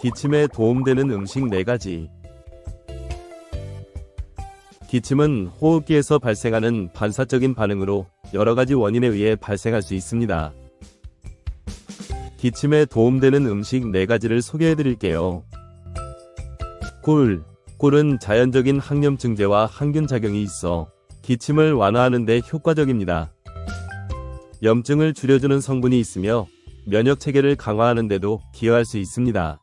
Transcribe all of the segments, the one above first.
기침에 도움되는 음식 4가지. 기침은 호흡기에서 발생하는 반사적인 반응으로 여러 가지 원인에 의해 발생할 수 있습니다. 기침에 도움되는 음식 4가지를 소개해 드릴게요. 꿀. 꿀은 자연적인 항염 증제와 항균 작용이 있어 기침을 완화하는 데 효과적입니다. 염증을 줄여주는 성분이 있으며 면역 체계를 강화하는 데도 기여할 수 있습니다.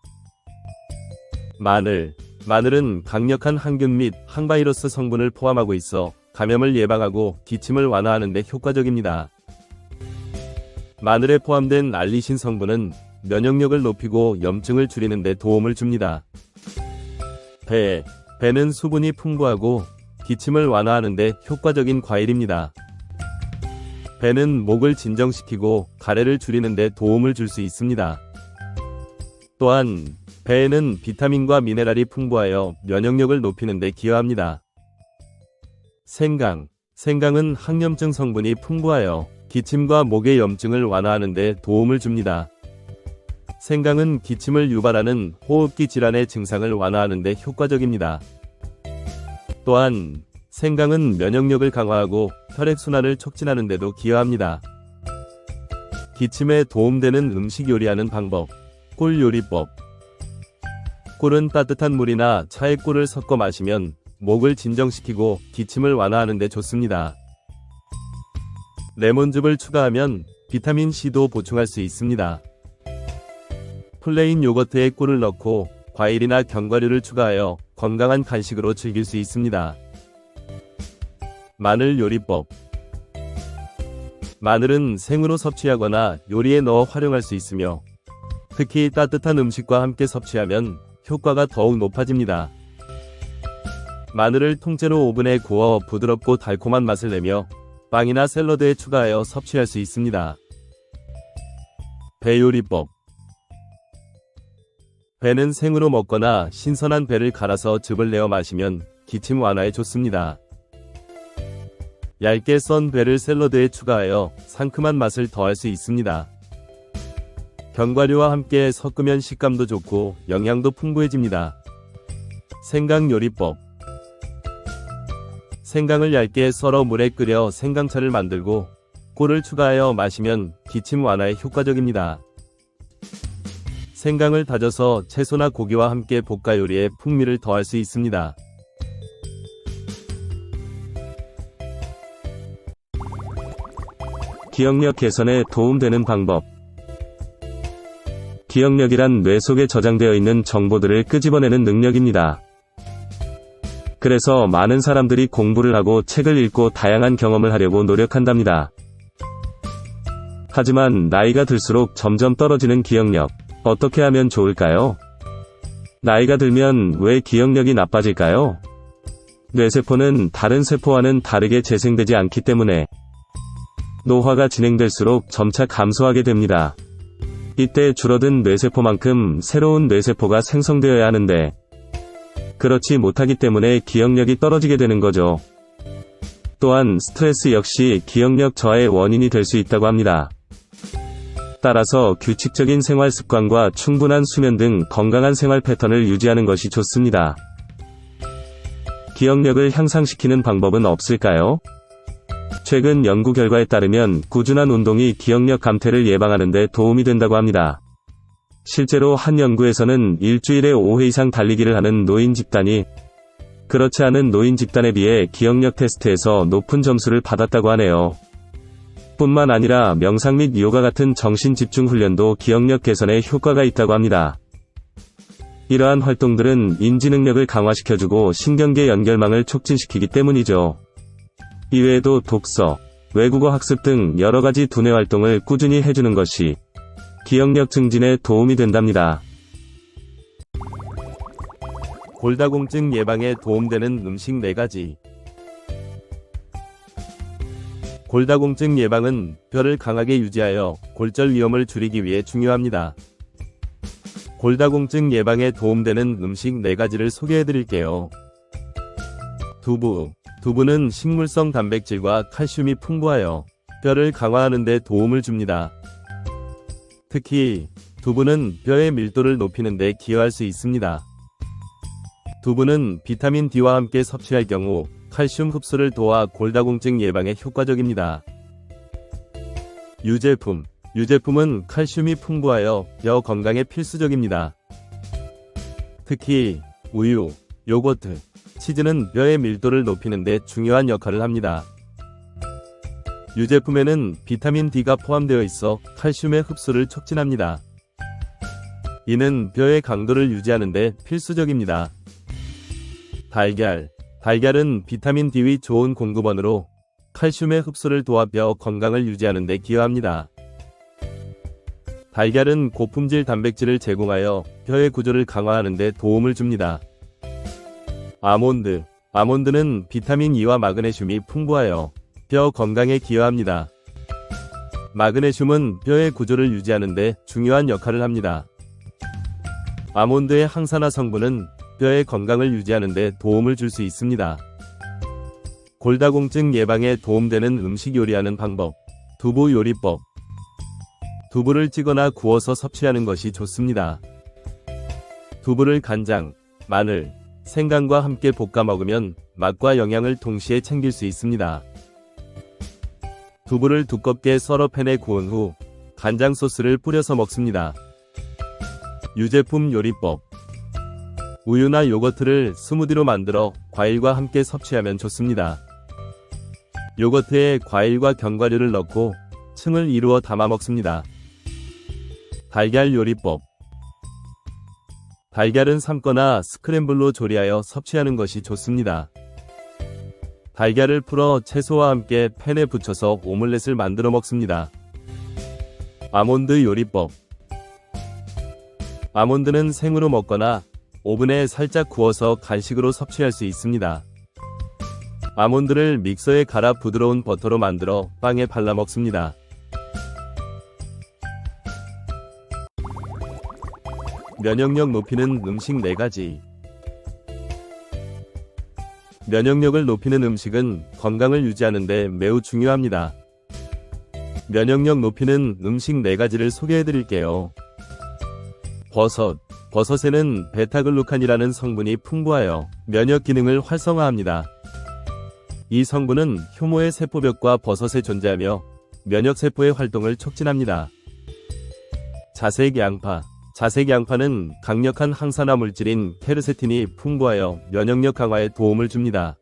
마늘. 마늘은 강력한 항균 및 항바이러스 성분을 포함하고 있어 감염을 예방하고 기침을 완화하는 데 효과적입니다. 마늘에 포함된 알리신 성분은 면역력을 높이고 염증을 줄이는 데 도움을 줍니다. 배. 배는 수분이 풍부하고 기침을 완화하는 데 효과적인 과일입니다. 배는 목을 진정시키고 가래를 줄이는 데 도움을 줄 수 있습니다. 또한 배에는 비타민과 미네랄이 풍부하여 면역력을 높이는 데 기여합니다. 생강. 생강은 항염증 성분이 풍부하여 기침과 목의 염증을 완화하는 데 도움을 줍니다. 생강은 기침을 유발하는 호흡기 질환의 증상을 완화하는 데 효과적입니다. 또한 생강은 면역력을 강화하고 혈액순환을 촉진하는 데도 기여합니다. 기침에 도움되는 음식 요리하는 방법. 꿀 요리법. 꿀은 따뜻한 물이나 차에 꿀을 섞어 마시면 목을 진정시키고 기침을 완화하는 데 좋습니다. 레몬즙을 추가하면 비타민 C도 보충할 수 있습니다. 플레인 요거트에 꿀을 넣고 과일이나 견과류를 추가하여 건강한 간식으로 즐길 수 있습니다. 마늘 요리법 마늘은 생으로 섭취하거나 요리에 넣어 활용할 수 있으며 특히 따뜻한 음식과 함께 섭취하면 효과가 더욱 높아집니다. 마늘을 통째로 오븐에 구워 부드럽고 달콤한 맛을 내며 빵이나 샐러드에 추가하여 섭취할 수 있습니다. 배 요리법 배는 생으로 먹거나 신선한 배를 갈아서 즙을 내어 마시면 기침 완화에 좋습니다. 얇게 썬 배를 샐러드에 추가하여 상큼한 맛을 더할 수 있습니다. 견과류와 함께 섞으면 식감도 좋고 영양도 풍부해집니다. 생강 요리법 생강을 얇게 썰어 물에 끓여 생강차를 만들고 꿀을 추가하여 마시면 기침 완화에 효과적입니다. 생강을 다져서 채소나 고기와 함께 볶아 요리에 풍미를 더할 수 있습니다. 기억력 개선에 도움되는 방법. 기억력이란 뇌 속에 저장되어 있는 정보들을 끄집어내는 능력입니다. 그래서 많은 사람들이 공부를 하고 책을 읽고 다양한 경험을 하려고 노력한답니다. 하지만 나이가 들수록 점점 떨어지는 기억력. 어떻게 하면 좋을까요? 나이가 들면 왜 기억력이 나빠질까요? 뇌세포는 다른 세포와는 다르게 재생되지 않기 때문에 노화가 진행될수록 점차 감소하게 됩니다. 이때 줄어든 뇌세포만큼 새로운 뇌세포가 생성되어야 하는데 그렇지 못하기 때문에 기억력이 떨어지게 되는 거죠. 또한 스트레스 역시 기억력 저하의 원인이 될 수 있다고 합니다. 따라서 규칙적인 생활 습관과 충분한 수면 등 건강한 생활 패턴을 유지하는 것이 좋습니다. 기억력을 향상시키는 방법은 없을까요? 최근 연구 결과에 따르면 꾸준한 운동이 기억력 감퇴를 예방하는 데 도움이 된다고 합니다. 실제로 한 연구에서는 일주일에 5회 이상 달리기를 하는 노인 집단이 그렇지 않은 노인 집단에 비해 기억력 테스트에서 높은 점수를 받았다고 하네요. 뿐만 아니라 명상 및 요가 같은 정신 집중 훈련도 기억력 개선에 효과가 있다고 합니다. 이러한 활동들은 인지 능력을 강화시켜주고 신경계 연결망을 촉진시키기 때문이죠. 이외에도 독서, 외국어 학습 등 여러 가지 두뇌 활동을 꾸준히 해주는 것이 기억력 증진에 도움이 된답니다. 골다공증 예방에 도움되는 음식 4가지. 골다공증 예방은 뼈를 강하게 유지하여 골절 위험을 줄이기 위해 중요합니다. 골다공증 예방에 도움되는 음식 4가지를 소개해 드릴게요. 두부. 두부는 식물성 단백질과 칼슘이 풍부하여 뼈를 강화하는 데 도움을 줍니다. 특히 두부는 뼈의 밀도를 높이는 데 기여할 수 있습니다. 두부는 비타민 D와 함께 섭취할 경우 칼슘 흡수를 도와 골다공증 예방에 효과적입니다. 유제품 유제품은 칼슘이 풍부하여 뼈 건강에 필수적입니다. 특히 우유, 요거트, 치즈는 뼈의 밀도를 높이는 데 중요한 역할을 합니다. 유제품에는 비타민 D가 포함되어 있어 칼슘의 흡수를 촉진합니다. 이는 뼈의 강도를 유지하는 데 필수적입니다. 달걀. 달걀은 비타민 D의 좋은 공급원으로 칼슘의 흡수를 도와 뼈 건강을 유지하는 데 기여합니다. 달걀은 고품질 단백질을 제공하여 뼈의 구조를 강화하는 데 도움을 줍니다. 아몬드. 아몬드는 비타민 E와 마그네슘이 풍부하여 뼈 건강에 기여합니다. 마그네슘은 뼈의 구조를 유지하는 데 중요한 역할을 합니다. 아몬드의 항산화 성분은 뼈의 건강을 유지하는 데 도움을 줄 수 있습니다. 골다공증 예방에 도움되는 음식 요리하는 방법. 두부 요리법. 두부를 찌거나 구워서 섭취하는 것이 좋습니다. 두부를 간장, 마늘, 생강과 함께 볶아 먹으면 맛과 영양을 동시에 챙길 수 있습니다. 두부를 두껍게 썰어 팬에 구운 후 간장 소스를 뿌려서 먹습니다. 유제품 요리법 우유나 요거트를 스무디로 만들어 과일과 함께 섭취하면 좋습니다. 요거트에 과일과 견과류를 넣고 층을 이루어 담아 먹습니다. 달걀 요리법 달걀은 삶거나 스크램블로 조리하여 섭취하는 것이 좋습니다. 달걀을 풀어 채소와 함께 팬에 붙여서 오믈렛을 만들어 먹습니다. 아몬드 요리법 아몬드는 생으로 먹거나 오븐에 살짝 구워서 간식으로 섭취할 수 있습니다. 아몬드를 믹서에 갈아 부드러운 버터로 만들어 빵에 발라 먹습니다. 면역력 높이는 음식 4가지. 면역력을 높이는 음식은 건강을 유지하는 데 매우 중요합니다. 면역력 높이는 음식 4가지를 소개해 드릴게요. 버섯. 버섯에는 베타글루칸이라는 성분이 풍부하여 면역 기능을 활성화합니다. 이 성분은 효모의 세포벽과 버섯에 존재하며 면역 세포의 활동을 촉진합니다. 자색 양파. 자색 양파는 강력한 항산화 물질인 케르세틴이 풍부하여 면역력 강화에 도움을 줍니다.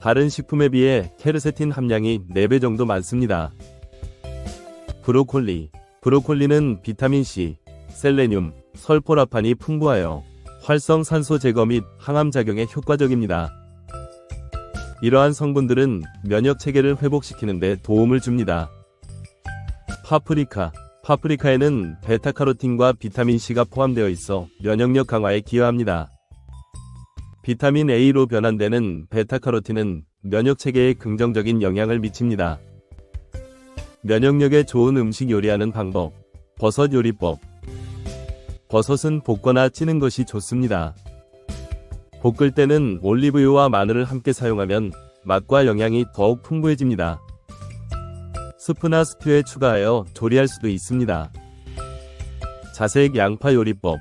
다른 식품에 비해 케르세틴 함량이 4배 정도 많습니다. 브로콜리. 브로콜리는 비타민C, 셀레늄, 설포라판이 풍부하여 활성산소 제거 및 항암 작용에 효과적입니다. 이러한 성분들은 면역 체계를 회복시키는 데 도움을 줍니다. 파프리카. 파프리카에는 베타카로틴과 비타민C가 포함되어 있어 면역력 강화에 기여합니다. 비타민 A로 변환되는 베타카로틴은 면역 체계에 긍정적인 영향을 미칩니다. 면역력에 좋은 음식 요리하는 방법. 버섯 요리법. 버섯은 볶거나 찌는 것이 좋습니다. 볶을 때는 올리브유와 마늘을 함께 사용하면 맛과 영양이 더욱 풍부해집니다. 스프나 스튜에 추가하여 조리할 수도 있습니다. 자색 양파 요리법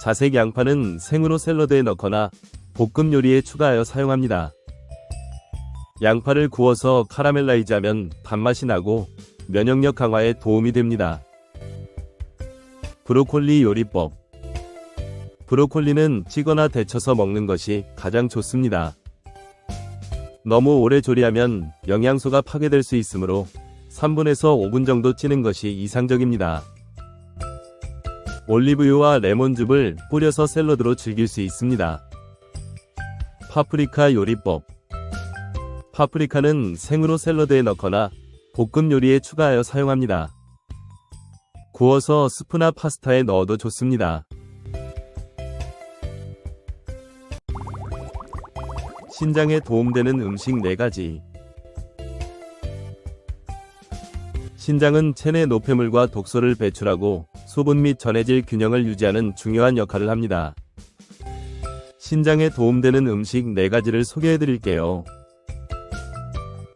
자색 양파는 생으로 샐러드에 넣거나 볶음 요리에 추가하여 사용합니다. 양파를 구워서 카라멜라이즈하면 단맛이 나고 면역력 강화에 도움이 됩니다. 브로콜리 요리법 브로콜리는 찌거나 데쳐서 먹는 것이 가장 좋습니다. 너무 오래 조리하면 영양소가 파괴될 수 있으므로 3분에서 5분 정도 찌는 것이 이상적입니다. 올리브유와 레몬즙을 뿌려서 샐러드로 즐길 수 있습니다. 파프리카 요리법 파프리카는 생으로 샐러드에 넣거나 볶음 요리에 추가하여 사용합니다. 구워서 스프나 파스타에 넣어도 좋습니다. 신장에 도움되는 음식 4가지. 신장은 체내 노폐물과 독소를 배출하고 수분 및 전해질 균형을 유지하는 중요한 역할을 합니다. 신장에 도움되는 음식 4가지를 소개해 드릴게요.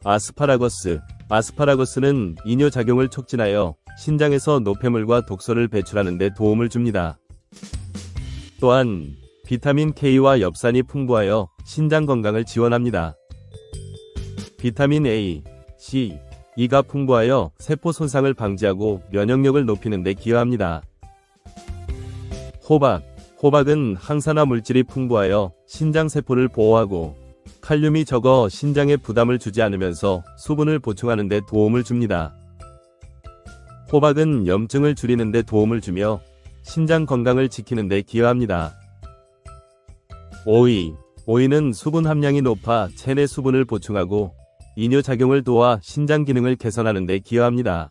아스파라거스. 아스파라거스는 이뇨작용을 촉진하여 신장에서 노폐물과 독소를 배출하는 데 도움을 줍니다. 또한 비타민 K와 엽산이 풍부하여 신장 건강을 지원합니다. 비타민 A, C, E가 풍부하여 세포 손상을 방지하고 면역력을 높이는 데 기여합니다. 호박, 호박은 항산화 물질이 풍부하여 신장 세포를 보호하고 칼륨이 적어 신장에 부담을 주지 않으면서 수분을 보충하는 데 도움을 줍니다. 호박은 염증을 줄이는 데 도움을 주며 신장 건강을 지키는 데 기여합니다. 오이, 오이는 수분 함량이 높아 체내 수분을 보충하고 이뇨 작용을 도와 신장 기능을 개선하는 데 기여합니다.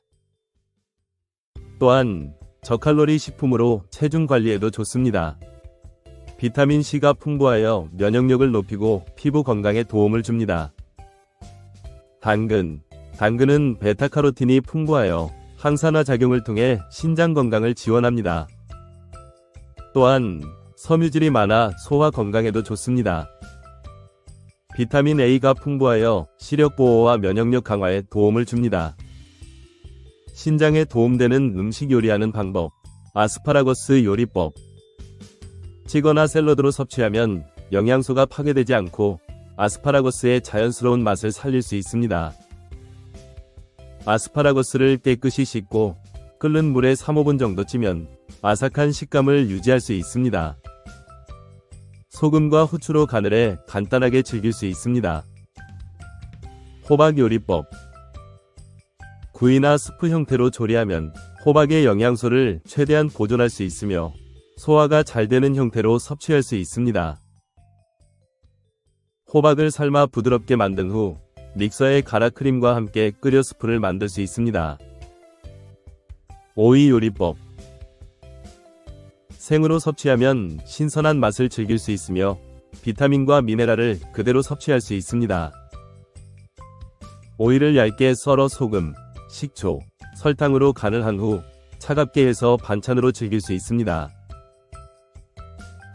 또한 저칼로리 식품으로 체중 관리에도 좋습니다. 비타민 C가 풍부하여 면역력을 높이고 피부 건강에 도움을 줍니다. 당근. 당근은 베타카로틴이 풍부하여 항산화 작용을 통해 신장 건강을 지원합니다. 또한 섬유질이 많아 소화 건강에도 좋습니다. 비타민 A가 풍부하여 시력 보호와 면역력 강화에 도움을 줍니다. 신장에 도움되는 음식 요리하는 방법. 아스파라거스 요리법. 찌거나 샐러드로 섭취하면 영양소가 파괴되지 않고 아스파라거스의 자연스러운 맛을 살릴 수 있습니다. 아스파라거스를 깨끗이 씻고 끓는 물에 3, 5분 정도 찌면 아삭한 식감을 유지할 수 있습니다. 소금과 후추로 간을 해 간단하게 즐길 수 있습니다. 호박 요리법 구이나 스프 형태로 조리하면 호박의 영양소를 최대한 보존할 수 있으며 소화가 잘 되는 형태로 섭취할 수 있습니다. 호박을 삶아 부드럽게 만든 후 믹서에 가라 크림과 함께 끓여 스프를 만들 수 있습니다. 오이 요리법 생으로 섭취하면 신선한 맛을 즐길 수 있으며 비타민과 미네랄을 그대로 섭취할 수 있습니다. 오이를 얇게 썰어 소금, 식초, 설탕으로 간을 한 후 차갑게 해서 반찬으로 즐길 수 있습니다.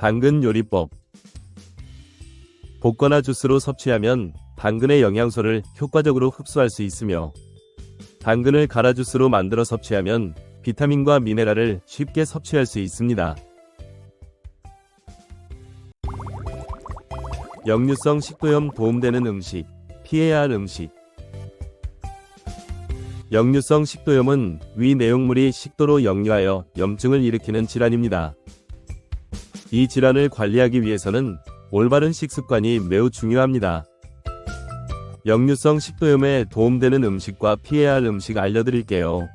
당근 요리법 볶거나 주스로 섭취하면 당근의 영양소를 효과적으로 흡수할 수 있으며 당근을 갈아 주스로 만들어 섭취하면 비타민과 미네랄을 쉽게 섭취할 수 있습니다. 역류성 식도염 도움되는 음식, 피해야 할 음식. 역류성 식도염은 위 내용물이 식도로 역류하여 염증을 일으키는 질환입니다. 이 질환을 관리하기 위해서는 올바른 식습관이 매우 중요합니다. 역류성 식도염에 도움되는 음식과 피해야 할 음식 알려드릴게요.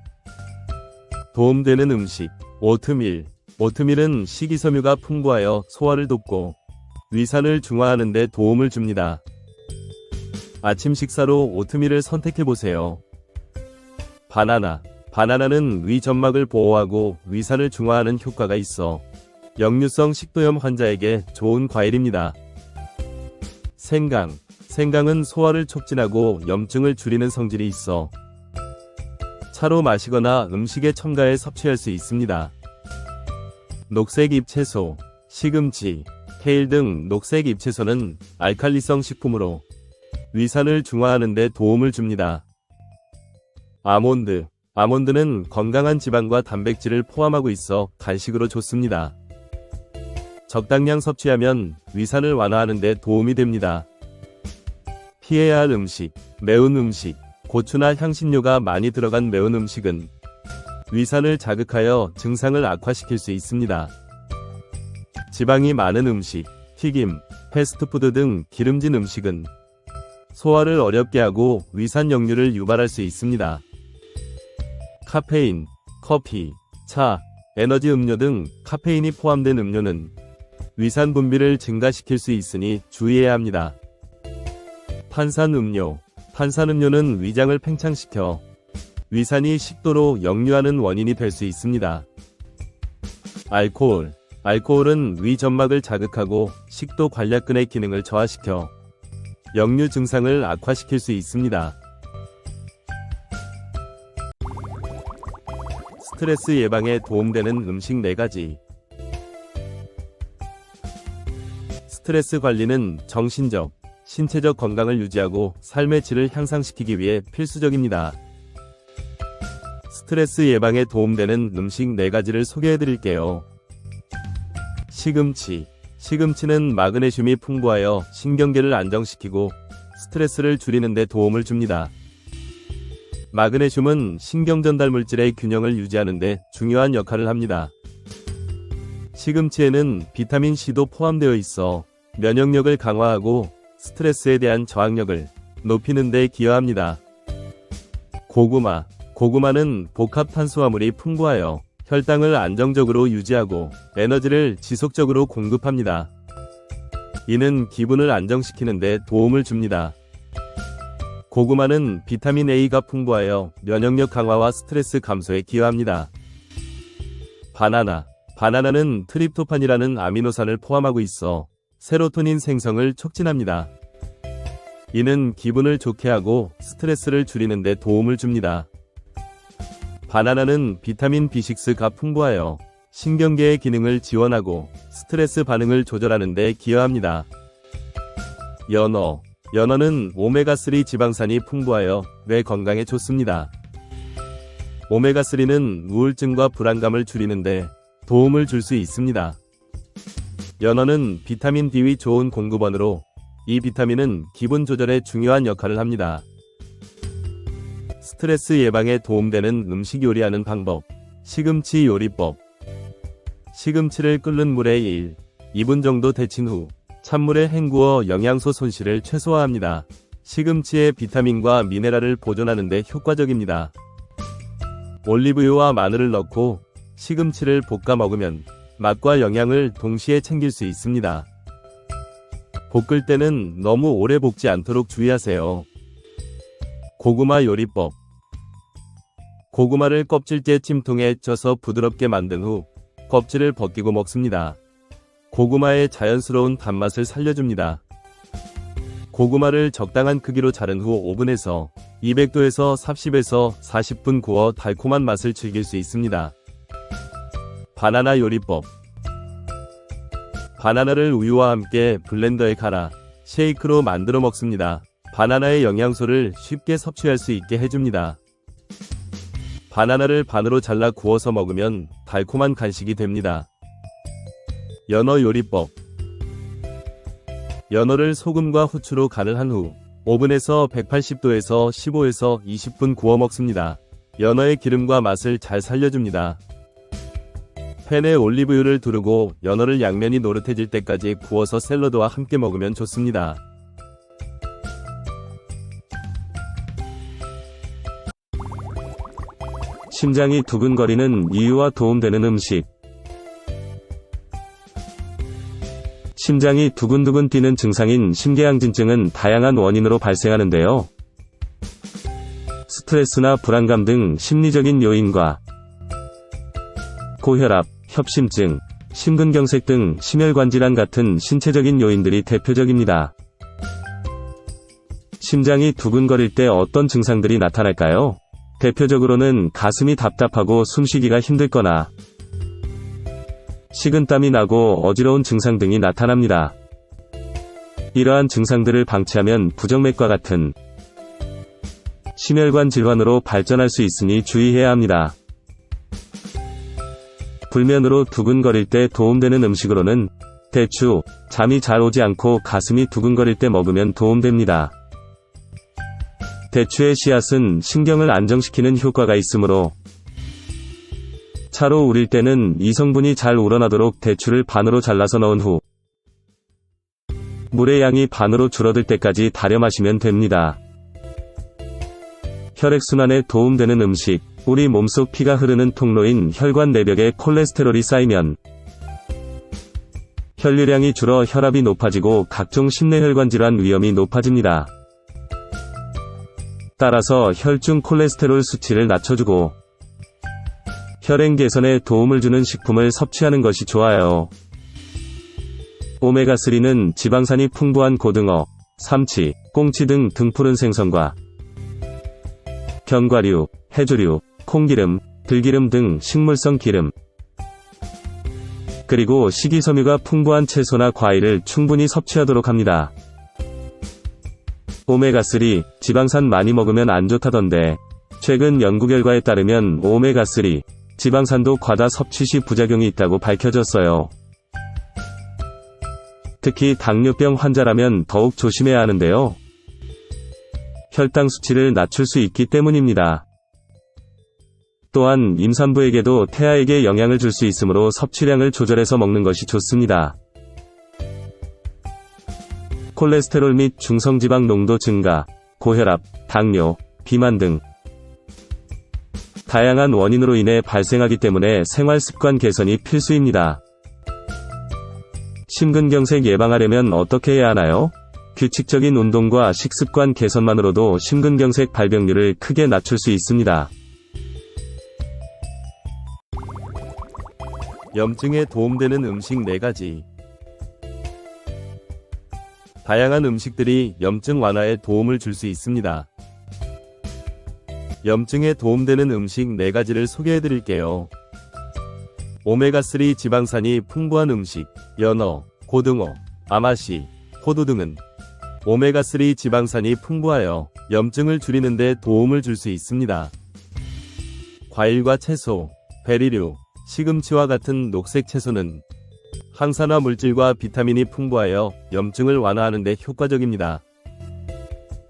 도움되는 음식, 오트밀. 오트밀은 식이섬유가 풍부하여 소화를 돕고 위산을 중화하는 데 도움을 줍니다. 아침 식사로 오트밀을 선택해 보세요. 바나나. 바나나는 위 점막을 보호하고 위산을 중화하는 효과가 있어 역류성 식도염 환자에게 좋은 과일입니다. 생강. 생강은 소화를 촉진하고 염증을 줄이는 성질이 있어 차로 마시거나 음식에 첨가해 섭취할 수 있습니다. 녹색 잎채소, 시금치, 케일 등 녹색 잎채소는 알칼리성 식품으로 위산을 중화하는 데 도움을 줍니다. 아몬드. 아몬드는 건강한 지방과 단백질을 포함하고 있어 간식으로 좋습니다. 적당량 섭취하면 위산을 완화하는 데 도움이 됩니다. 피해야 할 음식, 매운 음식, 고추나 향신료가 많이 들어간 매운 음식은 위산을 자극하여 증상을 악화시킬 수 있습니다. 지방이 많은 음식, 튀김, 패스트푸드 등 기름진 음식은 소화를 어렵게 하고 위산 역류를 유발할 수 있습니다. 카페인, 커피, 차, 에너지 음료 등 카페인이 포함된 음료는 위산 분비를 증가시킬 수 있으니 주의해야 합니다. 탄산 음료. 탄산음료는 위장을 팽창시켜 위산이 식도로 역류하는 원인이 될 수 있습니다. 알코올. 알코올은 위 점막을 자극하고 식도 관략근의 기능을 저하시켜 역류 증상을 악화시킬 수 있습니다. 스트레스 예방에 도움되는 음식 4가지. 스트레스 관리는 정신적, 신체적 건강을 유지하고 삶의 질을 향상시키기 위해 필수적입니다. 스트레스 예방에 도움되는 음식 4가지를 소개해 드릴게요. 시금치. 시금치는 마그네슘이 풍부하여 신경계를 안정시키고 스트레스를 줄이는 데 도움을 줍니다. 마그네슘은 신경 전달 물질의 균형을 유지하는 데 중요한 역할을 합니다. 시금치에는 비타민 C도 포함되어 있어 면역력을 강화하고 스트레스에 대한 저항력을 높이는 데 기여합니다. 고구마. 고구마는 복합 탄수화물이 풍부하여 혈당을 안정적으로 유지하고 에너지를 지속적으로 공급합니다. 이는 기분을 안정시키는 데 도움을 줍니다. 고구마는 비타민 A가 풍부하여 면역력 강화와 스트레스 감소에 기여합니다. 바나나. 바나나는 트립토판이라는 아미노산을 포함하고 있어 세로토닌 생성을 촉진합니다. 이는 기분을 좋게 하고 스트레스를 줄이는 데 도움을 줍니다. 바나나는 비타민 B6가 풍부하여 신경계의 기능을 지원하고 스트레스 반응을 조절하는 데 기여합니다. 연어. 연어는 오메가3 지방산이 풍부하여 뇌 건강에 좋습니다. 오메가3는 우울증과 불안감을 줄이는데 도움을 줄 수 있습니다. 연어는 비타민 D의 좋은 공급원으로 이 비타민은 기분 조절에 중요한 역할을 합니다. 스트레스 예방에 도움되는 음식 요리하는 방법. 시금치 요리법. 시금치를 끓는 물에 1, 2분 정도 데친 후 찬물에 헹구어 영양소 손실을 최소화합니다. 시금치의 비타민과 미네랄을 보존하는 데 효과적입니다. 올리브유와 마늘을 넣고 시금치를 볶아 먹으면 맛과 영양을 동시에 챙길 수 있습니다. 볶을 때는 너무 오래 볶지 않도록 주의하세요. 고구마 요리법 고구마를 껍질째 찜통에 쪄서 부드럽게 만든 후 껍질을 벗기고 먹습니다. 고구마의 자연스러운 단맛을 살려줍니다. 고구마를 적당한 크기로 자른 후 오븐에서 200도에서 30에서 40분 구워 달콤한 맛을 즐길 수 있습니다. 바나나 요리법 바나나를 우유와 함께 블렌더에 갈아 쉐이크로 만들어 먹습니다. 바나나의 영양소를 쉽게 섭취할 수 있게 해줍니다. 바나나를 반으로 잘라 구워서 먹으면 달콤한 간식이 됩니다. 연어 요리법 연어를 소금과 후추로 간을 한 후 오븐에서 180도에서 15에서 20분 구워 먹습니다. 연어의 기름과 맛을 잘 살려줍니다. 팬에 올리브유를 두르고 연어를 양면이 노릇해질 때까지 구워서 샐러드와 함께 먹으면 좋습니다. 심장이 두근거리는 이유와 도움되는 음식. 심장이 두근두근 뛰는 증상인 심계항진증은 다양한 원인으로 발생하는데요. 스트레스나 불안감 등 심리적인 요인과 고혈압, 협심증, 심근경색 등 심혈관 질환 같은 신체적인 요인들이 대표적입니다. 심장이 두근거릴 때 어떤 증상들이 나타날까요? 대표적으로는 가슴이 답답하고 숨쉬기가 힘들거나 식은땀이 나고 어지러운 증상 등이 나타납니다. 이러한 증상들을 방치하면 부정맥과 같은 심혈관 질환으로 발전할 수 있으니 주의해야 합니다. 불면으로 두근거릴 때 도움되는 음식으로는 대추, 잠이 잘 오지 않고 가슴이 두근거릴 때 먹으면 도움됩니다. 대추의 씨앗은 신경을 안정시키는 효과가 있으므로 차로 우릴 때는 이 성분이 잘 우러나도록 대추를 반으로 잘라서 넣은 후 물의 양이 반으로 줄어들 때까지 달여 마시면 됩니다. 혈액순환에 도움되는 음식, 우리 몸속 피가 흐르는 통로인 혈관 내벽에 콜레스테롤이 쌓이면 혈류량이 줄어 혈압이 높아지고 각종 심내혈관 질환 위험이 높아집니다. 따라서 혈중 콜레스테롤 수치를 낮춰주고 혈행 개선에 도움을 주는 식품을 섭취하는 것이 좋아요. 오메가3는 지방산이 풍부한 고등어, 삼치, 꽁치 등 등푸른 생선과 견과류, 해조류, 콩기름, 들기름 등 식물성 기름, 그리고 식이섬유가 풍부한 채소나 과일을 충분히 섭취하도록 합니다. 오메가3, 지방산 많이 먹으면 안 좋다던데. 최근 연구 결과에 따르면 오메가3, 지방산도 과다 섭취 시 부작용이 있다고 밝혀졌어요. 특히 당뇨병 환자라면 더욱 조심해야 하는데요. 혈당 수치를 낮출 수 있기 때문입니다. 또한 임산부에게도 태아에게 영향을 줄 수 있으므로 섭취량을 조절해서 먹는 것이 좋습니다. 콜레스테롤 및 중성지방 농도 증가, 고혈압, 당뇨, 비만 등 다양한 원인으로 인해 발생하기 때문에 생활 습관 개선이 필수입니다. 심근경색 예방하려면 어떻게 해야 하나요? 규칙적인 운동과 식습관 개선만으로도 심근경색 발병률을 크게 낮출 수 있습니다. 염증에 도움되는 음식 4가지. 다양한 음식들이 염증 완화에 도움을 줄 수 있습니다. 염증에 도움되는 음식 4가지를 소개해 드릴게요. 오메가3 지방산이 풍부한 음식, 연어, 고등어, 아마시, 호두 등은 오메가3 지방산이 풍부하여 염증을 줄이는데 도움을 줄 수 있습니다. 과일과 채소, 베리류, 시금치와 같은 녹색 채소는 항산화 물질과 비타민이 풍부하여 염증을 완화하는 데 효과적입니다.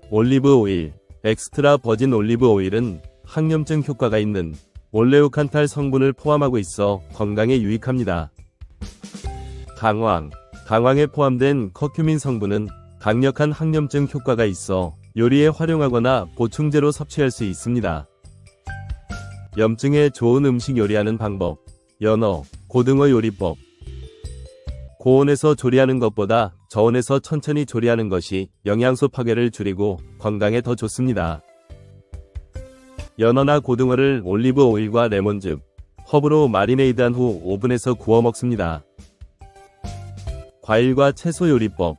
올리브 오일, 엑스트라 버진 올리브 오일은 항염증 효과가 있는 올레오칸탈 성분을 포함하고 있어 건강에 유익합니다. 강황, 강황에 포함된 커큐민 성분은 강력한 항염증 효과가 있어 요리에 활용하거나 보충제로 섭취할 수 있습니다. 염증에 좋은 음식 요리하는 방법. 연어, 고등어 요리법. 고온에서 조리하는 것보다 저온에서 천천히 조리하는 것이 영양소 파괴를 줄이고 건강에 더 좋습니다. 연어나 고등어를 올리브 오일과 레몬즙, 허브로 마리네이드한 후 오븐에서 구워 먹습니다. 과일과 채소 요리법.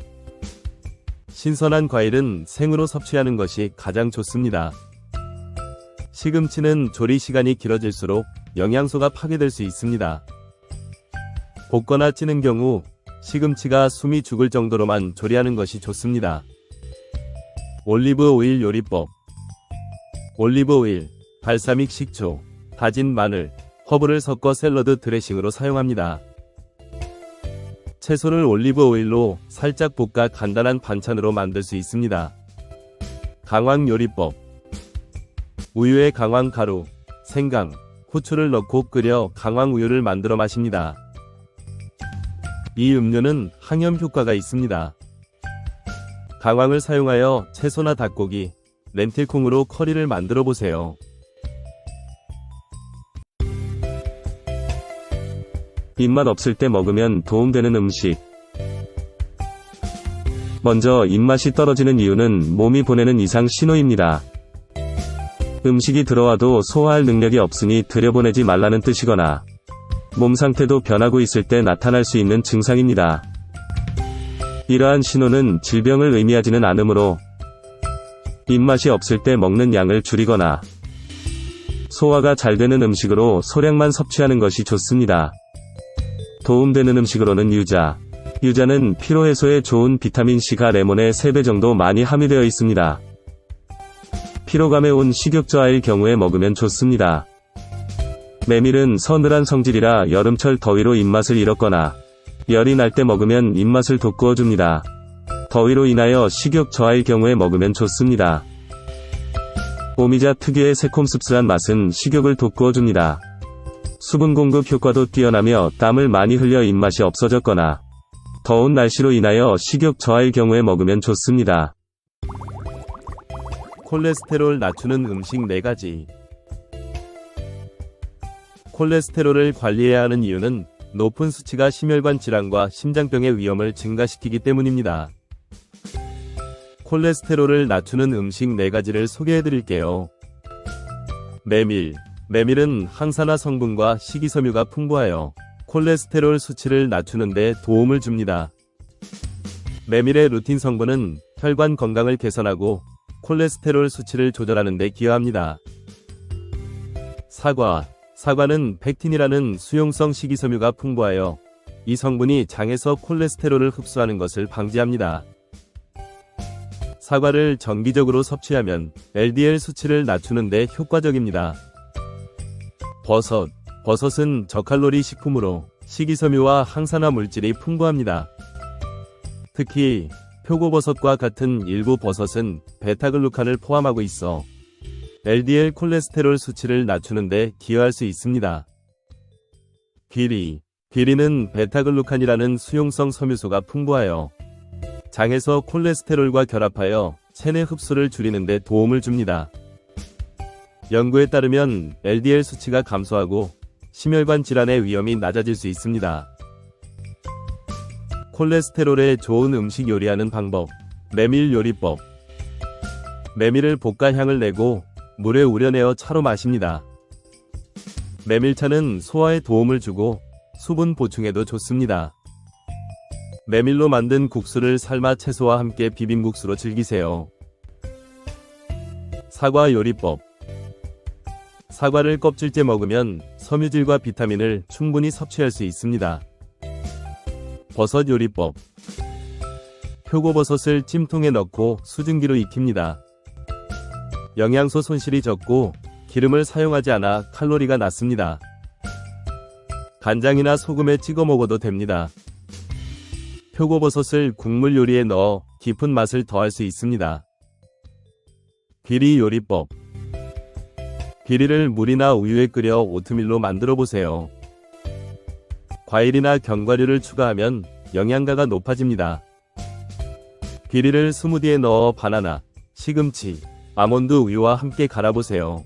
신선한 과일은 생으로 섭취하는 것이 가장 좋습니다. 시금치는 조리 시간이 길어질수록 영양소가 파괴될 수 있습니다. 볶거나 찌는 경우 시금치가 숨이 죽을 정도로만 조리하는 것이 좋습니다. 올리브 오일 요리법 올리브 오일, 발사믹 식초, 다진 마늘, 허브를 섞어 샐러드 드레싱으로 사용합니다. 채소를 올리브 오일로 살짝 볶아 간단한 반찬으로 만들 수 있습니다. 강황 요리법 우유에 강황 가루, 생강, 후추를 넣고 끓여 강황 우유를 만들어 마십니다. 이 음료는 항염 효과가 있습니다. 강황을 사용하여 채소나 닭고기, 렌틸콩으로 커리를 만들어 보세요. 입맛 없을 때 먹으면 도움되는 음식. 먼저 입맛이 떨어지는 이유는 몸이 보내는 이상 신호입니다. 음식이 들어와도 소화할 능력이 없으니 들여보내지 말라는 뜻이거나 몸 상태도 변하고 있을 때 나타날 수 있는 증상입니다. 이러한 신호는 질병을 의미하지는 않으므로 입맛이 없을 때 먹는 양을 줄이거나 소화가 잘 되는 음식으로 소량만 섭취하는 것이 좋습니다. 도움되는 음식으로는 유자. 유자는 피로 해소에 좋은 비타민C가 레몬의 3배 정도 많이 함유되어 있습니다. 피로감에 온 식욕저하일 경우에 먹으면 좋습니다. 메밀은 서늘한 성질이라 여름철 더위로 입맛을 잃었거나 열이 날 때 먹으면 입맛을 돋구어 줍니다. 더위로 인하여 식욕 저하일 경우에 먹으면 좋습니다. 오미자 특유의 새콤 씁쓸한 맛은 식욕을 돋구어 줍니다. 수분 공급 효과도 뛰어나며 땀을 많이 흘려 입맛이 없어졌거나 더운 날씨로 인하여 식욕 저하일 경우에 먹으면 좋습니다. 콜레스테롤 낮추는 음식 4가지. 콜레스테롤을 관리해야 하는 이유는 높은 수치가 심혈관 질환과 심장병의 위험을 증가시키기 때문입니다. 콜레스테롤을 낮추는 음식 4가지를 소개해 드릴게요. 메밀. 메밀은 항산화 성분과 식이섬유가 풍부하여 콜레스테롤 수치를 낮추는데 도움을 줍니다. 메밀의 루틴 성분은 혈관 건강을 개선하고 콜레스테롤 수치를 조절하는 데 기여합니다. 사과. 사과는 펙틴이라는 수용성 식이섬유가 풍부하여 이 성분이 장에서 콜레스테롤을 흡수하는 것을 방지합니다. 사과를 정기적으로 섭취하면 LDL 수치를 낮추는 데 효과적입니다. 버섯. 버섯은 저칼로리 식품으로 식이섬유와 항산화 물질이 풍부합니다. 특히 표고버섯과 같은 일부 버섯은 베타글루칸을 포함하고 있어 LDL 콜레스테롤 수치를 낮추는데 기여할 수 있습니다. 귀리. 귀리는 베타글루칸이라는 수용성 섬유소가 풍부하여 장에서 콜레스테롤과 결합하여 체내 흡수를 줄이는 데 도움을 줍니다. 연구에 따르면 LDL 수치가 감소하고 심혈관 질환의 위험이 낮아질 수 있습니다. 콜레스테롤에 좋은 음식 요리하는 방법. 메밀 요리법. 메밀을 볶아 향을 내고 물에 우려내어 차로 마십니다. 메밀차는 소화에 도움을 주고 수분 보충에도 좋습니다. 메밀로 만든 국수를 삶아 채소와 함께 비빔국수로 즐기세요. 사과 요리법. 사과를 껍질째 먹으면 섬유질과 비타민을 충분히 섭취할 수 있습니다. 버섯 요리법. 표고버섯을 찜통에 넣고 수증기로 익힙니다. 영양소 손실이 적고 기름을 사용하지 않아 칼로리가 낮습니다. 간장이나 소금에 찍어 먹어도 됩니다. 표고버섯을 국물 요리에 넣어 깊은 맛을 더할 수 있습니다. 귀리 요리법. 귀리를 물이나 우유에 끓여 오트밀로 만들어 보세요. 과일이나 견과류를 추가하면 영양가가 높아집니다. 귀리를 스무디에 넣어 바나나, 시금치, 아몬드 우유와 함께 갈아보세요.